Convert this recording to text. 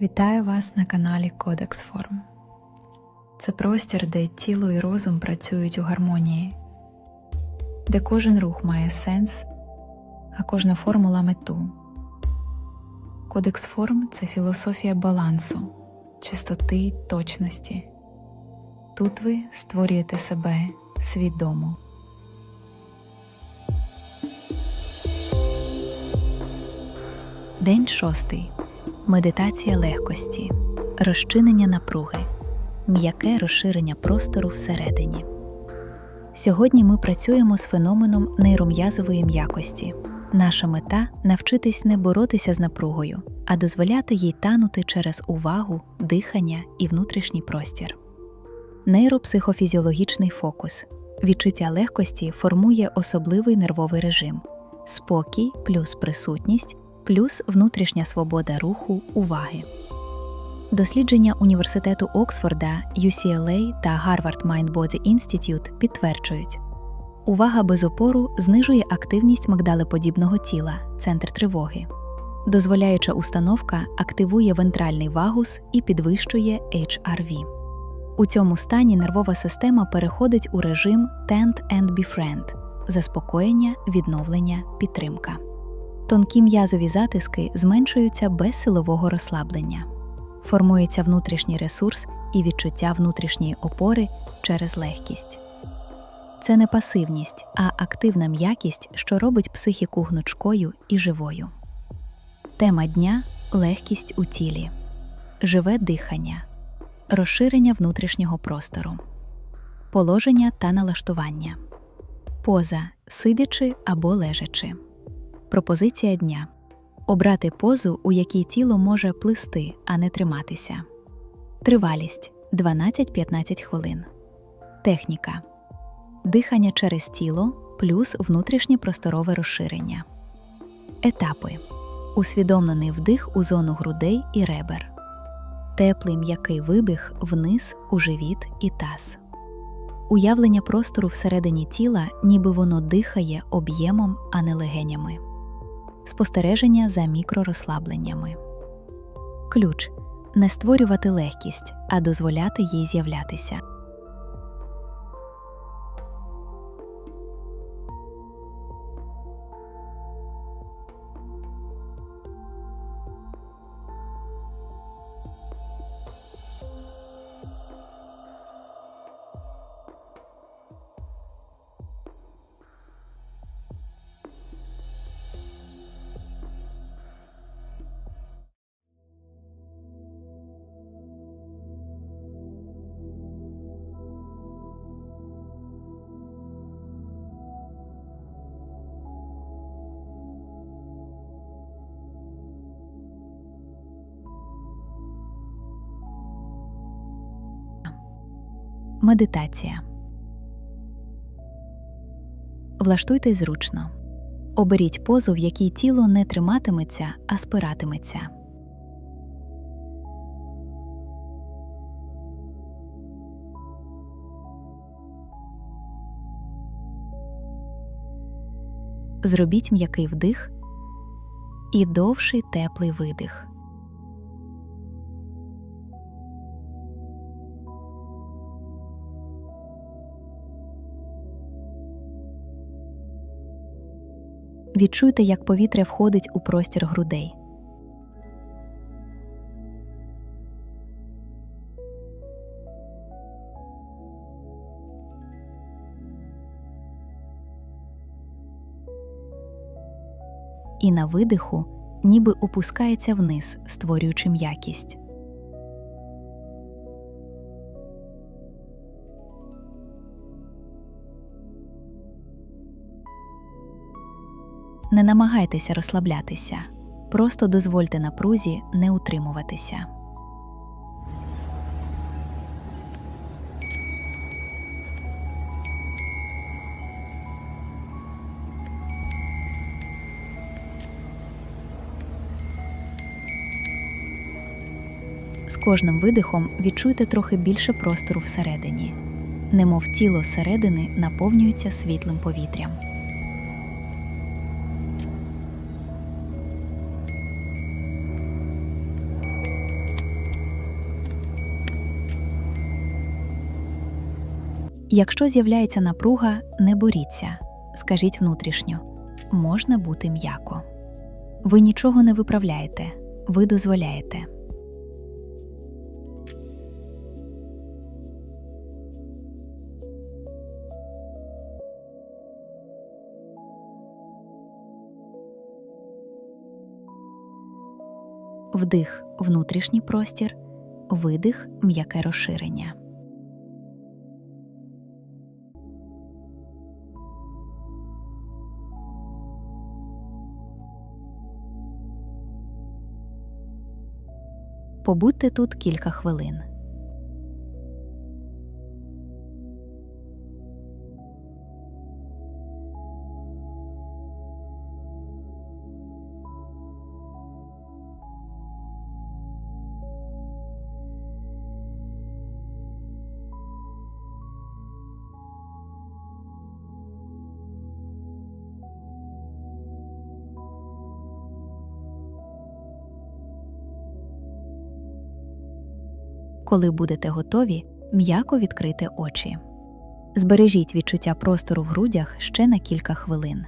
Вітаю вас на каналі Кодекс Форм. Це простір, де тіло і розум працюють у гармонії, де кожен рух має сенс, а кожна формула мету. Кодекс форм це філософія балансу, чистоти точності. Тут ви створюєте себе свідомо. День шостий. Медитація легкості, розчинення напруги, м'яке розширення простору всередині. Сьогодні ми працюємо з феноменом нейром'язової м'якості. Наша мета навчитись не боротися з напругою, а дозволяти їй танути через увагу, дихання і внутрішній простір. Нейропсихофізіологічний фокус. Відчуття легкості формує особливий нервовий режим, спокій плюс присутність плюс внутрішня свобода руху, уваги. Дослідження університету Оксфорда, UCLA та Harvard Mind Body Institute підтверджують, увага без опору знижує активність мигдалеподібного тіла, центр тривоги. Дозволяюча установка активує вентральний вагус і підвищує HRV. У цьому стані нервова система переходить у режим Tend and Befriend – заспокоєння, відновлення, підтримка. Тонкі м'язові затиски зменшуються без силового розслаблення. Формується внутрішній ресурс і відчуття внутрішньої опори через легкість. Це не пасивність, а активна м'якість, що робить психіку гнучкою і живою. Тема дня легкість у тілі, живе дихання, розширення внутрішнього простору, положення та налаштування, поза сидячи або лежачи. Пропозиція дня обрати позу, у якій тіло може плисти, а не триматися. Тривалість 12-15 хвилин. Техніка дихання через тіло плюс внутрішнє просторове розширення. Етапи усвідомлений вдих у зону грудей і ребер. Теплий м'який вибіг вниз у живіт і таз. Уявлення простору всередині тіла, ніби воно дихає об'ємом, а не легенями спостереження за мікророзслабленнями. Ключ не створювати легкість, а дозволяти їй з'являтися. Медитація. Влаштуйтесь зручно. Оберіть позу, в якій тіло не триматиметься, а спиратиметься. Зробіть м'який вдих і довший теплий видих. Відчуйте, як повітря входить у простір грудей. І на видиху ніби опускається вниз, створюючи м'якість. Не намагайтеся розслаблятися, просто дозвольте напрузі не утримуватися. З кожним видихом відчуйте трохи більше простору всередині, немов тіло зсередини наповнюється світлим повітрям. Якщо з'являється напруга, не боріться. Скажіть внутрішньо, можна бути м'яко. Ви нічого не виправляєте, ви дозволяєте. Вдих внутрішній простір, видих м'яке розширення. Побудьте тут кілька хвилин. Коли будете готові, м'яко відкрити очі. Збережіть відчуття простору в грудях ще на кілька хвилин.